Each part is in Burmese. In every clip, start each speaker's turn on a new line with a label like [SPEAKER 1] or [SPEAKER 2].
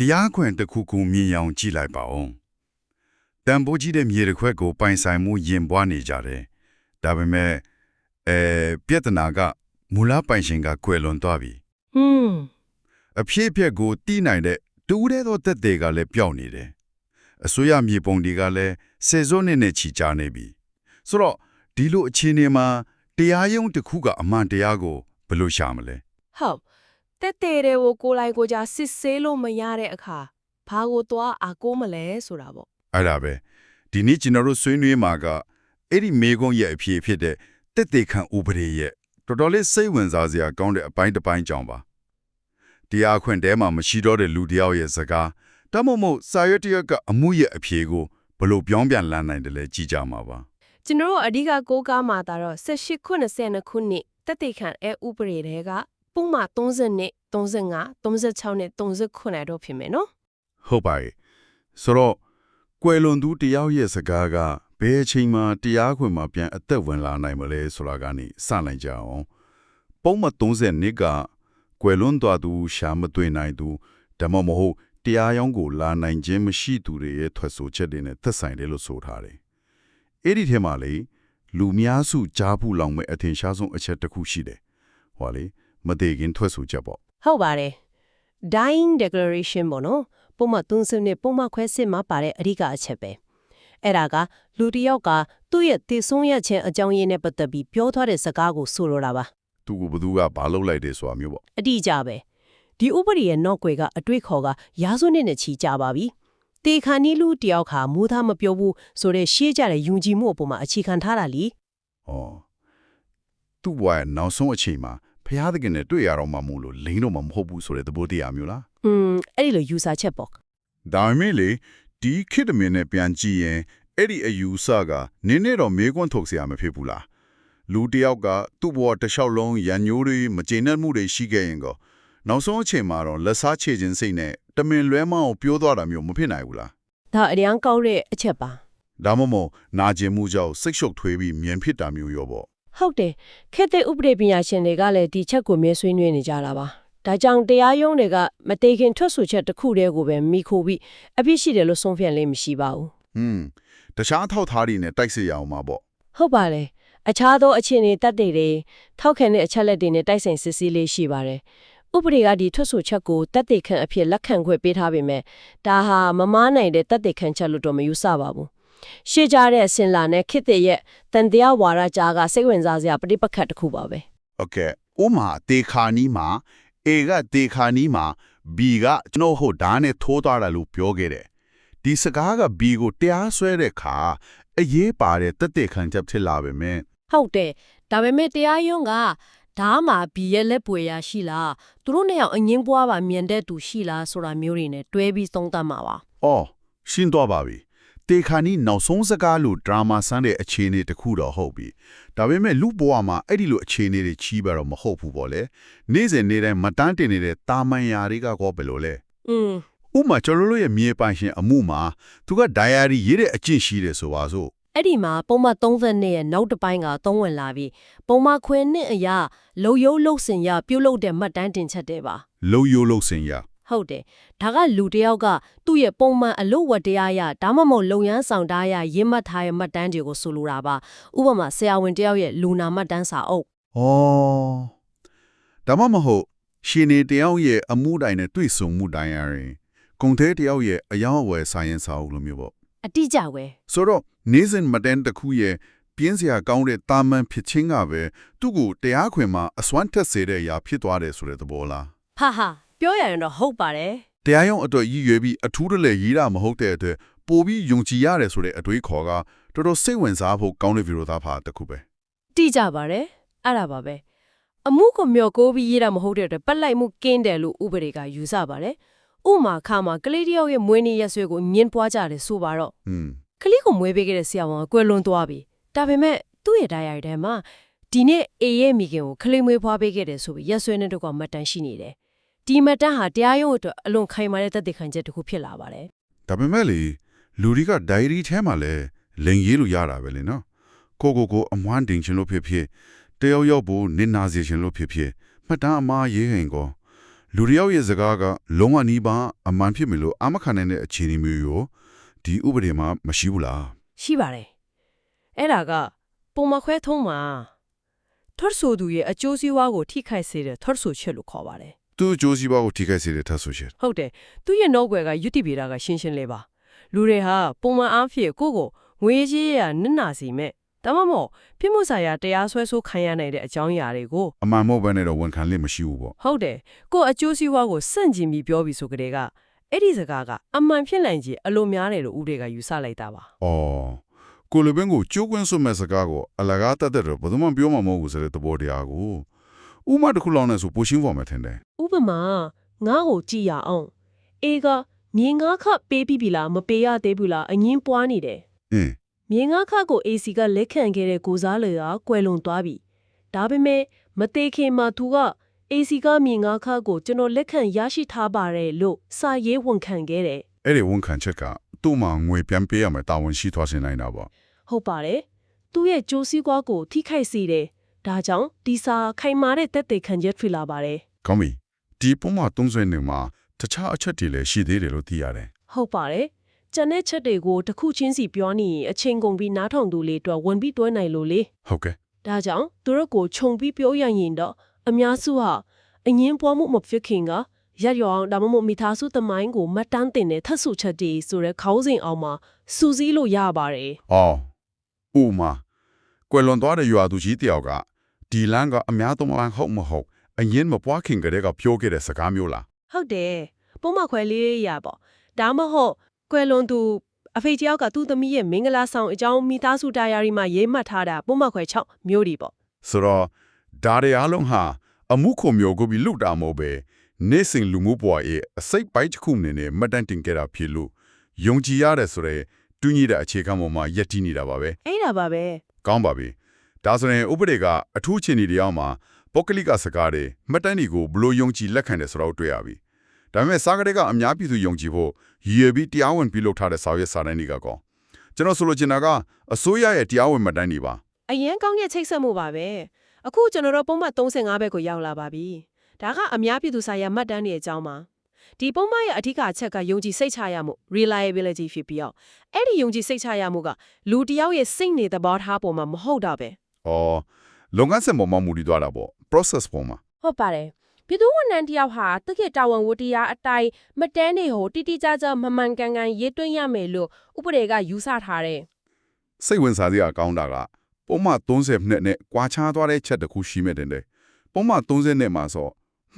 [SPEAKER 1] တရားခွင်တစ်ခုခုမြင်အောင်ကြည့်လိုက်ပါဦးတန်ဖိုးကြီးတဲ့မြေတစ်ခွက်ကိုပိုင်ဆိုင်မှုရင်ပွားနေကြတယ်ဒါပေမဲ့အဲပြဿနာကမူလပိုင်ရှင်ကကွယ်လွန်သွားပြီ
[SPEAKER 2] ဟွန်း
[SPEAKER 1] အဖြစ်အပျက်ကိုတီးနိုင်တဲ့တူးတဲ့သောတက်တွေကလည်းပျောက်နေတယ်အစိုးရမြေပုံတွေကလည်းစေစိုးနဲ့နဲ့ချီချနေပြီဆိုတော့ဒီလိုအခြေအနေမှာတရားရုံးတစ်ခုကအမှန်တရားကိုဘယ်လိုရှာမလဲ
[SPEAKER 2] ဟုတ် တက်တဲ့တွေကိုကိုယ်လိုက်ကိုယ်ကြစစ်ဆေးလို့မရတဲ့အခါဘာကိုသွားအာကိုးမလဲဆိုတာပေါ့
[SPEAKER 1] အဲ့ဒါပဲဒီနေ့ကျွန်တော်တို့ဆွေးနွေးမှာကအဲ့ဒီမေကုန်းရဲ့အဖြစ်ဖြစ်တဲ့တက်တေခံဥပဒေရဲ့တော်တော်လေးစိတ်ဝင်စားစရာကောင်းတဲ့အပိုင်းတစ်ပိုင်းကြောင့်ပါတရားခွင့်တဲမှာမရှိတော့တဲ့လူတစ်ယောက်ရဲ့စကားတမမို့စာရွက်တစ်ရွက်ကအမှုရဲ့အဖြေကိုဘယ်လိုပြောင်းပြန်လန်းနိုင်တယ်လဲကြည့်ကြမှာပါ
[SPEAKER 2] ကျွန်တော်တို့အဓိကကိုးကားမှာဒါတော့18ခု22ခုနှစ်တက်တဲ့ခံအဲဥပဒေတွေက ပုံမှန်30နှစ်35 36နဲ့39တော့ဖြစ်မယ်နော်
[SPEAKER 1] ဟုတ်ပါရဲ့ဆိုတော့ကွယ်လွန်သူတစ်ယောက်ရဲ့စကားကဘယ်အချိန်မှတရားခွင်မှာပြန်အသက်ဝင်လာနိုင်မလဲဆိုတာကနေစနိုင်ကြအောင်ပုံမှန်30နှစ်ကကွယ်လွန်သွားသူရှာမတွေ့နိုင်သူဓမ္မမဟုတ်တရားရောင်းကိုလာနိုင်ခြင်းမရှိသူတွေရဲ့ထွက်ဆိုချက်တွေနဲ့သက်ဆိုင်တယ်လို့ဆိုထားတယ်အဲ့ဒီထဲမှာလေလူများစုကြားဘူးလောင်မဲ့အထင်ရှားဆုံးအချက်တစ်ခုရှိတယ်ဟောလေ မသေးခင်ထွက်ဆိုချက်ပေါ့
[SPEAKER 2] ဟုတ်ပါတယ် dying declaration ပေါ့နော်ပုံမှန်30နှစ်ပုံမှန်ခွဲစစ်မှာပါတဲ့အဓိကအချက်ပဲအဲ့ဒါကလူတစ်ယောက်ကသူ့ရဲ့တည်ဆုံးရခြင်းအကြောင်းရင်းနဲ့ပတ်သက်ပြီးပြောထားတဲ့စကားကိုဆိုလိုတာပါ
[SPEAKER 1] သူကဘသူကဘာလုပ်လိုက်တယ်ဆိုတာမျိုးပေါ့
[SPEAKER 2] အတိအကျပဲဒီဥပဒေရဲ့နောက်ွယ်ကအတွေ့ခေါ်ကရာစုနှစ်နဲ့ချီကြပါပြီတေခါနီလူတယောက်ခါမူသားမပြောဘူးဆိုတဲ့ရှေးကြတဲ့ယုံကြည်မှုအပေါ်မှာအခြေခံထားတာလी။
[SPEAKER 1] အော်သူ့ဘဝရဲ့နောက်ဆုံးအချိန်မှာ ဖျားသခင်နဲ့တွေ့ရတော့မှမို့လို့လိမ့်တော့မှမဟုတ်ဘူးဆိုတဲ့သဘောတရားမျိုးလား
[SPEAKER 2] อืมအဲ့ဒီလိုယူဆချက်ပေါ့
[SPEAKER 1] ဒါမှမဟုတ်လေဒီခေတ်တမင်နဲ့ပြန်ကြည့်ရင်အဲ့ဒီအယူဆကနင်းနဲ့တော့မေးခွန်းထုတ်စရာမဖြစ်ဘူးလားလူတယောက်ကသူ့ဘဝတစ်လျှောက်လုံးရန်ညိုးတွေမကျေနပ်မှုတွေရှိခဲ့ရင်ကောနောက်ဆုံးအချိန်မှာတော့လက်စားချေခြင်းစိတ်နဲ့တမင်လွဲမောင်းကိုပြောသွားတာမျိုးမဖြစ်နိုင်ဘူးလား
[SPEAKER 2] ဒါအရန်ကောက်တဲ့အချက်ပါ
[SPEAKER 1] ဒါမှမဟုတ်နာကျင်မှုကြောင့်စိတ်ရှုပ်ထွေးပြီးမြန်ဖြစ်တာမျိုးရောပေါ့
[SPEAKER 2] ဟုတ်တယ်ခေတ်သစ်ဥပဒေပညာရှင်တွေကလည်းဒီချက်ကိုမြဲဆွေးနွေးနေကြတာပါဒါကြောင့်တရားရုံးတွေကမတေခင်ထွက်ဆိုချက်တစ်ခုတည်းကိုပဲမိခိုပြီးအပြစ်ရှိတယ်လို့ဆုံးဖြတ်လေးမရှိပါဘူး။
[SPEAKER 1] ဟွန်းတခြားအထောက်အထားတွေနဲ့တိုက်စစ်ရအောင်ပါပေါ့
[SPEAKER 2] ဟုတ်ပါတယ်အခြားသောအခြေအနေတက်တွေတွေထောက်ခံတဲ့အချက်လက်တွေနဲ့တိုက်ဆိုင်စစ်ဆေးလေးရှိပါတယ်ဥပဒေကဒီထွက်ဆိုချက်ကိုတက်တေခန့်အဖြစ်လက်ခံခွင့်ပေးထားပေမဲ့ဒါဟာမမားနိုင်တဲ့တက်တေခန့်ချက်လို့တော့မယူဆပါဘူး ရှေ့ကြတဲ့အစင်လာနဲ့ခေတ်သစ်ရဲ့တန်တရားဝါရကြားကစိတ်ဝင်စားစရာပฏิပက္ခတစ်ခုပါပဲ။
[SPEAKER 1] Okay ဥမာတေခါနီးမှာ A ကတေခါနီးမှာ B ကကျွန်တော်ဟိုဓာတ်နဲ့ထိုးသွားတယ်လို့ပြောခဲ့တယ်။ဒီစကားက B ကိုတရားစွဲတဲ့အခါအရေးပါတဲ့တသက်ခံချက်ဖြစ်လာပေမဲ့
[SPEAKER 2] ဟုတ်တယ်ဒါပေမဲ့တရားရုံးကဒါမှဘီရဲ့လက်ပွေရာရှိလားသူတို့နဲ့အောင်အငင်းပွားပါမြင်တဲ့သူရှိလားဆိုတာမျိုးတွေနဲ့တွဲပြီးသုံးသပ်မှာပါ။
[SPEAKER 1] အော်ရှင်းတော့ပါပြီ တေခါနီးနောက်ဆုံးစကားလို့ဒရာမာဆန်းတဲ့အခြေအနေတစ်ခုတော့ဟုတ်ပြီဒါပေမဲ့လူဘဝမှာအဲ့ဒီလိုအခြေအနေတွေချီးပါတော့မဟုတ်ဘူးပေါ့လေနေ့စဉ်နေ့တိုင်းမတန်းတင်နေတဲ့တာမန်ယာတွေကကောဘယ်လိုလဲ
[SPEAKER 2] อืม
[SPEAKER 1] ဥပမာကျွန်တော်တို့ရဲ့မြေပိုင်ရှင်အမှုမှာသူက diary ရေးတဲ့အကျင့်ရှိတယ်ဆိုပါစို့
[SPEAKER 2] အဲ့ဒီမှာပုံမှန်30နှစ်ရဲ့နောက်တစ်ပိုင်းကသုံးဝင်လာပြီးပုံမှန်ခွင်နှစ်အရာလုံယုံလုံစင်ရပြုတ်လုတဲ့မှတ်တမ်းတင်ချက်တဲ့ပါ
[SPEAKER 1] လုံယိုလုံစင်ရ
[SPEAKER 2] ဟုတ်တယ်ဒါကလူတစ်ယောက်ကသူ့ရဲ့ပုံမှန်အလုပ်ဝတ္တရားရဒါမှမဟုတ်လုံရမ်းဆောင်တားရရင်းမှတ်ထားရဲ့မှတ်တမ်းတွေကိုဆိုလိုတာပါဥပမာဆရာဝန်တစ်ယောက်ရဲ့လူနာမှတ်တမ်းစာအုပ်။
[SPEAKER 1] ဩဒါမှမဟုတ်ရှင်နေတယောက်ရဲ့အမှုတိုင်းနဲ့တွေ့ဆုံမှုတိုင်းရရင်ကုံသေးတယောက်ရဲ့အယောင်အဝယ်ဆိုင်ရင်စာအုပ်လိုမျိုးပေါ့
[SPEAKER 2] အတိအကျပဲ။
[SPEAKER 1] ဆိုတော့နေစဉ်မတန်တစ်ခုရဲ့ပြင်းစရာကောင်းတဲ့တာမန်ဖြစ်ချင်းကပဲသူ့ကိုတရားခွင်မှာအစွမ်းတက်စေတဲ့အရာဖြစ်သွားတယ်ဆိုတဲ့သဘောလား
[SPEAKER 2] ဟာဟာ ပြောရရင်တော့ဟုတ်ပါတယ်။
[SPEAKER 1] တရားရုံးအတွက်ရည်ရွယ်ပြီးအထူးတလဲရေးတာမဟုတ်တဲ့အတွက်ပိုပြီးယုံကြည်ရတယ်ဆိုတဲ့အတွေးခေါ်ကတော်တော်စိတ်ဝင်စားဖို့ကောင်းတဲ့ဗီဒီယိုသားဖာတစ်ခုပဲ
[SPEAKER 2] တိကျပါတယ်အဲ့ဒါပါပဲအမှုကိုမျောကိုပြီးရေးတာမဟုတ်တဲ့အတွက်ပတ်လိုက်မှုကင်းတယ်လို့ဥပဒေကယူဆပါတယ်ဥမာခါမှာကလေးတစ်ယောက်ရဲ့မွေးနေ့ရက်ဆွဲကိုညှင်းပွားကြတယ်ဆိုပါတော့။
[SPEAKER 1] ဟွန်း
[SPEAKER 2] ကလေးကိုမွေးပေးခဲ့တဲ့ဆရာဝန်ကကွယ်လွန်သွားပြီဒါပေမဲ့သူ့ရဲ့ diary ထဲမှာဒီနေ့အေရဲ့မိခင်ကိုကလေးမွေးဖွားပေးခဲ့တယ်ဆိုပြီးရက်ဆွဲနဲ့တော့ကမှတ်တမ်းရှိနေတယ် ဒီမှတ်တမ်းဟာတရားရုံးအတွက်အလွန်ခိုင်မာတဲ့သက်သေခံချက်တစ်ခုဖြစ်လာပါတယ်
[SPEAKER 1] ဒါပေမဲ့လေလူတွေက diary ထဲမှာလဲလိန်ရေးလို့ရတာပဲလေနော်ကိုကိုကိုအမွမ်းတင်ချင်လို့ဖြစ်ဖြစ်တယောက်ယောက်ဖို့နင်နာစေချင်လို့ဖြစ်ဖြစ်မှတ်တမ်းအမှားရေးရင်ကောလူတစ်ယောက်ရဲ့စကားကလုံးဝနီးပါးအမှန်ဖြစ်မယ်လို့အမခံနိုင်တဲ့အခြေအနေမျိုးရောဒီဥပဒေမှာမရှိဘူးလား
[SPEAKER 3] ရှိပါတယ်အဲ့ဒါကပုံမခွဲထုံးမှာထော့ဆိုသူရဲ့အကျိုးစီးပွားကိုထိခိုက်စေတဲ့ထော့ဆိုချက်လို့ခေါ်ပါတယ်
[SPEAKER 1] သူ့အကျိုးစီးပွားကိုထိခိုက်စေတဲ့ထပ်ဆိုချက်
[SPEAKER 3] ဟုတ်တယ်သူရဲ့နောက်ွယ်ကယုတိပေတာကရှင်းရှင်းလေးပါလူတွေဟာပုံမှန်အားဖြင့်ကိုယ့်ကိုငွေကြီးရနစ်နာစီမဲ့ဒါမှမဟုတ်ပြစ်မှုဆိုင်ရာတရားစွဲဆိုခံရနိုင်တဲ့အကြောင်းအရာတွေကို
[SPEAKER 1] အမှန်မဟုတ်ဘဲနဲ့တော့ဝန်ခံလိမ့်မရှိဘူးပေါ့
[SPEAKER 3] ဟုတ်တယ်ကိုယ့်အကျိုးစီးပွားကိုစန့်ကျင်ပြီးပြောပြီးဆိုကြတဲ့ကအဲ့ဒီစကားကအမှန်ဖြစ်နိုင်ခြင်းအလိုများတယ်လို့ဦးတွေကယူဆလိုက်တာပါ။
[SPEAKER 1] အော်ကိုလိုဘင်းကိုကြိုးကွင်းစွမဲ့စကားကိုအလကားတက်တဲ့တော့ဘယ်သူမှပြောမှာမဟုတ်ဘူးဆိုတဲ့သဘောတရားကိုဥမာတစ်ခုလောက်နဲ့ဆိုပိုရှင်းဖို့မှထင်တယ်
[SPEAKER 2] ဥပမာငါ့ကိုကြည့်ရအောင်အေးကမြေငါးခပေးပြီးပြီလားမပေးရသေးဘူးလားအငင်းပွားနေတယ်။
[SPEAKER 1] အင်း
[SPEAKER 2] မြေငါးခကို AC ကလက်ခံခဲ့တဲ့ကိုစားလေကကွယ်လွန်သွားပြီဒါပေမဲ့မသေးခင်မှာသူက AC ကမြေငါးခကိုကျွန်တော်လက်ခံရရှိထားပါတယ်လို့စာရေးဝန်ခံခဲ့တယ်
[SPEAKER 1] အဲ့ဒီဝန်ခံချက်ကသူ့မှာငွေပြန်ပေးရမယ်တာဝန်ရှိသွားစေနိုင်တာပေါ့
[SPEAKER 2] ဟုတ်ပါတယ်သူ့ရဲ့ကြိုးစည်းကွားကိုထိခိုက်စေတယ်ဒါကြောင့်ဒီစာခိုင်မာတဲ့တက်တဲ့ခံချက်ဖြစ်လာပါတယ်။
[SPEAKER 1] ကောင်းပြီ။ ဒီပုံမှာ30နှစ်မှာတခြားအချက်တွေလည်းရှိသေးတယ်လို့သိရတယ်
[SPEAKER 2] ဟုတ်ပါတယ်ကျန်တဲ့ချက်တွေကိုတစ်ခုချင်းစီပြောနေရင်အချိန်ကုန်ပြီးနားထောင်သူလေးအတွက်ဝင်ပြီးတွဲနိုင်လို့လေ။
[SPEAKER 1] ဟုတ်ကဲ့
[SPEAKER 2] ဒါကြောင့်သူတို့ကိုခြုံပြီးပြောရရင်တော့အများစုဟာအငင်းပွားမှုမဖြစ်ခင်ကရက်ရောင်ဒါမှမဟုတ်မိသားစုသမိုင်းကိုမှတ်တမ်းတင်တဲ့ထပ်ဆူချက်တွေဆိုတဲ့ခေါင်းစဉ်အောင်မှာစူးစီးလို့ရပါတယ်။
[SPEAKER 1] အော်ဥမာကွယ်လွန်သွားတဲ့ရွာသူကြီးတယောက်ကဒီလမ်းကအများသုံးလမ်းဟုတ်မဟုတ် အရင်မပွားခင်ကတည်းကပြောခဲ့တဲ့စကားမျိုးလား
[SPEAKER 2] ဟုတ်တယ်ပုံမှန်ခွဲလေးရပေါ့ဒါမှမဟုတ်ကွယ်လွန်သူအဖေကျောက်ကသူ့သမီးရဲ့မင်္ဂလာဆောင်အကြောင်းမိသားစုတာယာရီမှာရေးမှတ်ထားတာပုံမှန်ခွဲ6မျိုးဒီပေါ့
[SPEAKER 1] ဆိုတော့ဒါတွေအားလုံးဟာအမှုခုံမျိုးကိုပြီးလုတာမဟုတ်ပဲနေစဉ်လူမှုဘဝရဲ့အစိတ်ပိုင်းတစ်ခုအနေနဲ့မှတ်တမ်းတင်ခဲ့တာဖြစ်လို့ယုံကြည်ရတယ်ဆိုရဲတူညီတဲ့အခြေခံပေါ်မှာယက်တီးနေတာပါပဲ
[SPEAKER 2] အဲ့ဒါပါပဲ
[SPEAKER 1] ကောင်းပါပြီဒါဆိုရင်ဥပဒေကအထူးချင်းဒီတရားမှာ ပုဂ္ဂလိကစကားတွေမှတ်တမ်းတွေကိုဘလို့ယုံကြည်လက်ခံတယ်ဆိုတော့တွေ့ရပြီဒါပေမဲ့စာကလေးကအများပြည်သူယုံကြည်ဖို့ရည်ရွယ်ပြီးတရားဝင်ပြုလုပ်ထားတဲ့စာရွက်စာတမ်းတွေကကောကျွန်တော်ဆိုလိုချင်တာကအစိုးရရဲ့တရားဝင်မှတ်တမ်းတွေပါ
[SPEAKER 2] အရင်ကောင်းရဲ့ချိတ်ဆက်မှုပါပဲအခုကျွန်တော်တို့ပုံမှန်35ဘက်ကိုရောက်လာပါပြီဒါကအများပြည်သူဆိုင်ရာမှတ်တမ်းတွေအကြောင်းပါဒီပုံမှန်ရဲ့အဓိကအချက်ကယုံကြည်စိတ်ချရမှု reliability ဖြစ်ပြီးတော့အဲ့ဒီယုံကြည်စိတ်ချရမှုကလူတစ်ယောက်ရဲ့စိတ်နေသဘောထားပေါ်မှာမဟုတ်တော့ပဲ။
[SPEAKER 1] အော်လုပ်ငန်းစဉ်ပေါ်မှာမူတည်သွားတာပေါ့ process ပေါ်မှာ
[SPEAKER 4] ဟုတ်ပါတယ်ပြည်သူဝန်ထမ်းတယောက်ဟာတက္ကတာဝန်ဝတ္တရားအတိုင်းမတန်းနေဟိုတိတိကျကျမမှန်ကန်ကန်ရေးသွင်းရမယ်လို့ဥပဒေကယူဆထားတယ်
[SPEAKER 1] စိတ်ဝင်စားစရာကောင်းတာကပုံမှန်30နှစ်နဲ့ကွာခြားသွားတဲ့ချက်တစ်ခုရှိမဲ့တင်တယ်။ပုံမှန်30နှစ်မှာဆို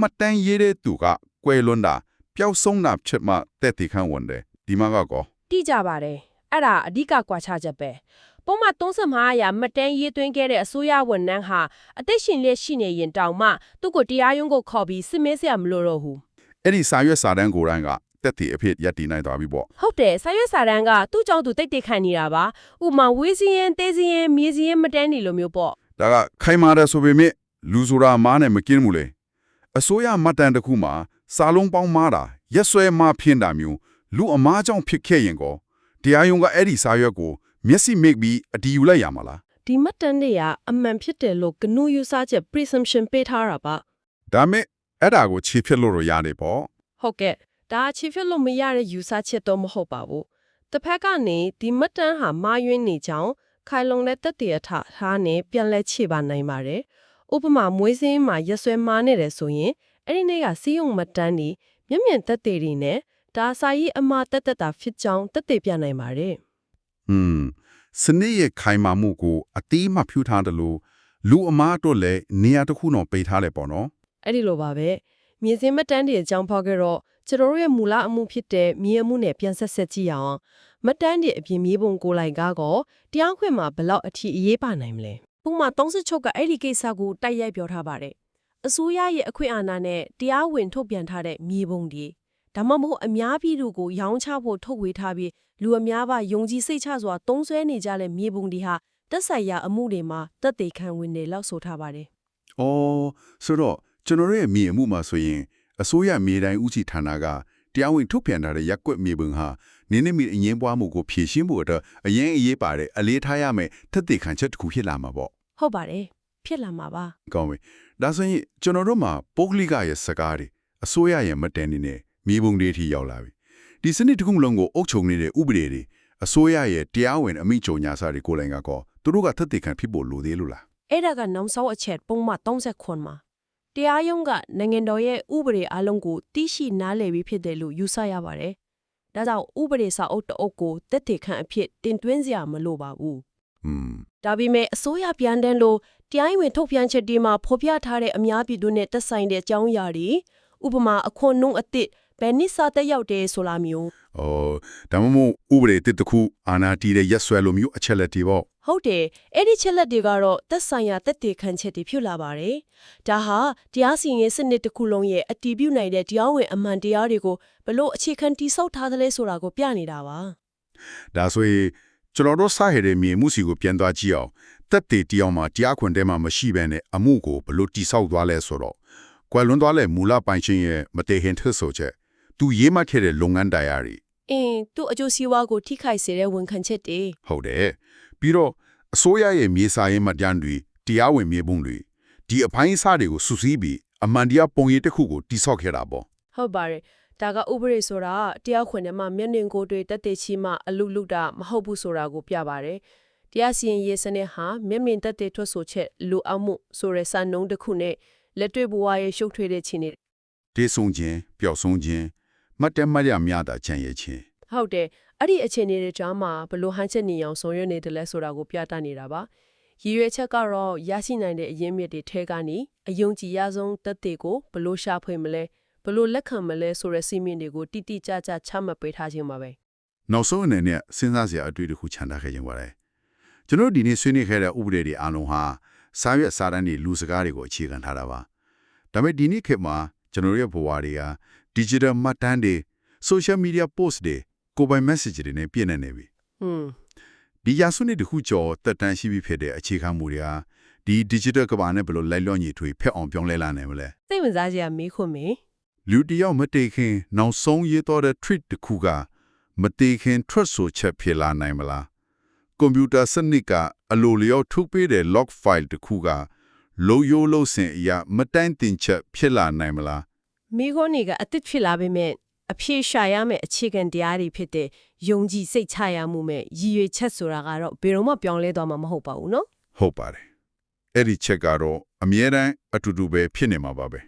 [SPEAKER 1] မှတ်တမ်းရေးတဲ့သူကကွယ်လွန်တာပျောက်ဆုံးတာဖြစ်မှတက်တည်ခံဝင်တယ်။ဒီမှာကကော
[SPEAKER 4] တိကျပါတယ်အဲ့ဒါအဓိကကွာခြားချက်ပဲ ပုံမှန်35ရာမတန်းရေးသွင်းခဲ့တဲ့အစိုးရဝန်ထမ်းဟာအသက်ရှင်လျက်ရှိနေရင်တောင်မှသူ့ကိုတရားရုံးကိုခေါ်ပြီးစစ်မေးစရာမလိုတော့ဘူး
[SPEAKER 1] အဲ့ဒီစာရွက်စာတမ်းကိုယ်တိုင်ကတက်တည်အဖြစ်ရပ်တည်နိုင်သွားပြီပေါ့
[SPEAKER 4] ဟုတ်တယ်ဆာရွက်စာတန်းကသူ့ကြောင့်သူတိတ်တိတ်ခံနေတာပါဥပမာဝေးစင်းရင်တဲစင်းရင်မြေစင်းရင်မတန်းနေလိုမျိုးပေါ့။
[SPEAKER 1] ဒါကခိုင်မာတယ်ဆိုပေမဲ့လူဆိုတာမားနဲ့မကင်းဘူးလေ။အစိုးရမှတ်တမ်းတစ်ခုမှာစာလုံးပေါင်းမားတာရက်ဆွဲမားဖြစ်တာမျိုးလူအမားကြောင့်ဖြစ်ခဲ့ရင်ကောတရားရုံးကအဲ့ဒီစာရွက်ကို မျက်စိမိတ်ပြီးအတီးယူလိုက်ရမှာလား
[SPEAKER 2] ဒီမှတ်တမ်းတွေကအမှန်ဖြစ်တယ်လို့ကနူးယူဆချက် presumption ပေးထားတာပါ
[SPEAKER 1] ဒါမဲ့အဲ့ဒါကိုခြေဖြစ်လို့တော့ရတယ်ပေါ့
[SPEAKER 2] ဟုတ်ကဲ့ဒါအချစ်ဖြစ်လို့မရတဲ့ယူဆချက်တော့မဟုတ်ပါဘူးတစ်ဖက်ကနေဒီမှတ်တမ်းဟာမှားယွင်းနေကြောင်းခိုင်လုံတဲ့တက်တရထထားနဲ့ပြန်လဲခြေပါနိုင်ပါတယ်ဥပမာမွေးစင်းမှာရက်ဆွဲမားနေတယ်ဆိုရင်အဲ့ဒီနေ့ကစီးရုံမှတ်တမ်းဒီမျက်မြင်တက်တွေနဲ့ဒါစာရေးအမှားတက်တက်တာဖြစ်ကြောင်းတက်တွေပြနိုင်ပါတယ်။
[SPEAKER 1] ဟွန်းစနစ်ရဲ့ခိုင်မာမှုကိုအတိအမှဖြူထားတယ်လို့လူအမားတို့လည်းနေရာတစ်ခုတော့ပေးထားတယ်ပေါ့နော်
[SPEAKER 2] အဲ့ဒီလိုပါပဲမြေစင်းမတန်းတွေအကြောင်းဖောက်ကြတော့ကျွန်တော်တို့ရဲ့မူလအမှုဖြစ်တဲ့မြေအမှုနဲ့ပြန်ဆက်ဆက်ကြည့်အောင်မတန်းတွေအပြင်မြေပုံကိုလိုက်ကားကောတရားခွင့်မှာဘယ်လောက်အထိအရေးပါနိုင်မလဲပုံမှန်36ကအဲ့ဒီကိစ္စကိုတိုက်ရိုက်ပြောထားပါတယ်အစိုးရရဲ့အခွင့်အာဏာနဲ့တရားဝင်ထုတ်ပြန်ထားတဲ့မြေပုံတွေ ဒါမှမဟုတ်အများပြည်သူကိုရောင်းချဖို့ထုတ်ဝေထားပြီးလူအများပါယုံကြည်စိတ်ချစွာသုံးစွဲနေကြတဲ့မြေပုံတွေဟာတက်ဆိုင်ရာအမှုတွေမှာတက်သေးခံဝင်နေလောက်ဆိုထားပါတယ်။
[SPEAKER 1] အော်ဆိုတော့ကျွန်တော်တို့ရဲ့မြေအမှုမှာဆိုရင်အစိုးရမြေတိုင်းဦးစီးဌာနကတရားဝင်ထုတ်ပြန်ထားတဲ့ရက်ကွက်မြေပုံဟာနင်းနေမီအငင်းပွားမှုကိုဖြေရှင်းဖို့အတွက်အရင်အရေးပါတဲ့အလေးထားရမယ်ထက်သေးခံချက်တစ်ခုဖြစ်လာမှာပေါ့
[SPEAKER 2] ဟုတ်ပါတယ်ဖြစ်လာမှာပါ။
[SPEAKER 1] ကောင်းပြီ။ဒါဆိုရင်ကျွန်တော်တို့မှာပုဂ္ဂလိကရဲ့စကားတွေအစိုးရရဲ့မတန်နေနဲ့ မြေပုံတွေထိရောက်လာပြီဒီစနစ်တစ်ခုလုံးကိုအုပ်ချုပ်နေတဲ့ဥပဒေတွေအစိုးရရဲ့တရားဝင်အမိချုပ်ညာစာတွေကိုယ်တိုင်ကကောသူတို့ကသက်သေခံဖြစ်ဖို့လိုသေးလို့လား
[SPEAKER 2] အဲ့ဒါကနောက်ဆုံးအချက်ပုံမှန်39မှာတရားရုံးကနိုင်ငံတော်ရဲ့ဥပဒေအလုံးကိုသိရှိနားလည်ပြီးဖြစ်တယ်လို့ယူဆရပါတယ်။ဒါကြောင့်ဥပဒေစာအုပ်တအုပ်ကိုတက်တေခန့်အဖြစ်တင်သွင်းစရာမလိုပါဘူး
[SPEAKER 1] อืม။
[SPEAKER 2] ဒါပေမဲ့အစိုးရပြန်တန်းလို့တရားဝင်ထုတ်ပြန်ချက်ဒီမှာဖော်ပြထားတဲ့အများပြည်သူနဲ့သက်ဆိုင်တဲ့အကြောင်းအရာတွေဥပမာအခွန်နှုန်းအသစ် ဘယ်နစ်စာတက်ရောက်တယ်ဆိုလာမျိုး။
[SPEAKER 1] အော်ဒါမှမဟုတ်ဥပဒေတစ်တစ်ခုအာဏာတည်တဲ့ရက်ဆွဲလိုမျိုးအချက်လက်တွေပေါ့
[SPEAKER 2] ဟုတ်တယ်အဲ့ဒီချက်လက်တွေကတော့သက်ဆိုင်ရာတက်တေခန့်ချက်တွေဖြစ်လာပါတယ်ဒါဟာတရားစီရင်ရေးစနစ်တစ်ခုလုံးရဲ့အတည်ပြုနိုင်တဲ့တရားဝင်အမှန်တရားတွေကိုဘလို့အခြေခံတိစောက်ထားသလဲဆိုတာကိုပြနေတာပါ။
[SPEAKER 1] ဒါဆိုရင်ကျွန်တော်တို့စားရတဲ့မြေမှုစီကိုပြန်သွားကြည့်အောင်တက်တေတရားမှာတရားခွင်ထဲမှာမရှိဘဲနဲ့အမှုကိုဘလို့တိဆောက်သွားလဲဆိုတော့ကွယ်လွန်သွားတဲ့မူလပိုင်ရှင်ရဲ့မတေဟင်ထစ်ဆိုချက် သူရေးမှတ်ခဲ့တဲ့လုပ်ငန်းတရားတွေ
[SPEAKER 2] အင်းသူ့အကျိုးစီးပွားကိုထိခိုက်စေတဲ့ဝန်ခံချက်တွေ
[SPEAKER 1] ဟုတ်တယ်ပြီးတော့အစိုးရရဲ့မြေစာရေးမှတ်တမ်းတွေတရားဝင်မြေပုံတွေဒီအပိုင်းအစတွေကိုစုစည်းပြီးအမှန်တရားပုံရိပ်တစ်ခုကိုတိဆောက်ခဲ့တာပေါ့
[SPEAKER 2] ဟုတ်ပါတယ်ဒါကဥပဒေဆိုတာတရားခွင်ထဲမှာမျက်နှာကိုယ်တွေတက်တေချီမှအလူလူတာမဟုတ်ဘူးဆိုတာကိုပြပါတယ်တရားစီရင်ရေးစနစ်ဟာမျက်မြင်တက်တေထွက်ဆိုချက်လူအောင်မှုဆိုတဲ့စာနှုန်းတစ်ခုနဲ့လက်တွေ့ဘဝရဲ့ရှုပ်ထွေးတဲ့ခြေနေ
[SPEAKER 1] ဒေဆုံးခြင်းပျောက်ဆုံးခြင်း မှတ်တမ်းမှတ်ရများတာချမ်းရဲ့ခြင်း
[SPEAKER 2] ဟုတ်တယ်အဲ့ဒီအခြေအနေတွေကြားမှာဘလို့ဟန်ချက်နေအောင်ဆောင်ရွက်နေတယ်လဲဆိုတာကိုပြသနေတာပါရည်ရွယ်ချက်ကတော့ရရှိနိုင်တဲ့အရင်းမြစ်တွေထဲကနေအယုံကြည်ရဆုံးတက်တေကိုဘလို့ရှာဖွေမလဲဘလို့လက်ခံမလဲဆိုတဲ့စီမင်းတွေကိုတိတိကျကျချမှတ်ပေးထားခြင်းပါပဲ
[SPEAKER 1] နောက်ဆုံးအနေနဲ့စဉ်းစားစရာအတွေ့တစ်ခုခြံထားခဲ့ခြင်းပါတယ်ကျွန်တော်တို့ဒီနေ့ဆွေးနွေးခဲ့တဲ့ဥပဒေတွေအားလုံးဟာစာရွက်စာတမ်းတွေလူစကားတွေကိုအခြေခံထားတာပါဒါပေမဲ့ဒီနေ့ခေတ်မှာကျွန်တော်တို့ရဲ့ဘဝတွေက digital မှတ်တမ်းတွေ social media post တွေကိုယ်ပိုင် message တွေနဲ့ပြည့်နေနေပြီ
[SPEAKER 2] ဟွန်း
[SPEAKER 1] ဒီရာစုနှစ်တစ်ခုကျော်တက်တန်းရှိပြီဖြစ်တဲ့အခြေခံမှုတွေဟာဒီ digital ကမ္ဘာနဲ့ဘယ်လိုလိုက်လျောညီထွေဖက်အောင်ပြောင်းလဲလာနိုင်မလဲ
[SPEAKER 2] စိတ်ဝင်စားစရာမေးခွန်းမေး
[SPEAKER 1] လူတစ်ယောက်မတေခင်နောက်ဆုံးရေးတော့တဲ့ treat တစ်ခုကမတေခင် trust ဆိုချက်ဖြစ်လာနိုင်မလားကွန်ပျူတာစနစ်ကအလိုလျောက်ထုတ်ပေးတဲ့ log file တစ်ခုကလိုရိုးလို့စင်အရာမတိုင်တင်ချက်ဖြစ်လာနိုင်မလား
[SPEAKER 2] မိခွန်းတွေကအစ်စ်ဖြစ်လာပေမဲ့အဖြေရှာရမယ့်အခြေခံတရားတွေဖြစ်တဲ့ယုံကြည်စိတ်ချရမှုနဲ့ရည်ရွယ်ချက်ဆိုတာကတော့ဘယ်တော့မှပြောင်းလဲသွားမှာမဟုတ်ပါဘူးနော်
[SPEAKER 1] ဟုတ်ပါတယ်အဲ့ဒီချက်ကတော့အမြဲတမ်းအတူတူပဲဖြစ်နေမှာပါပဲ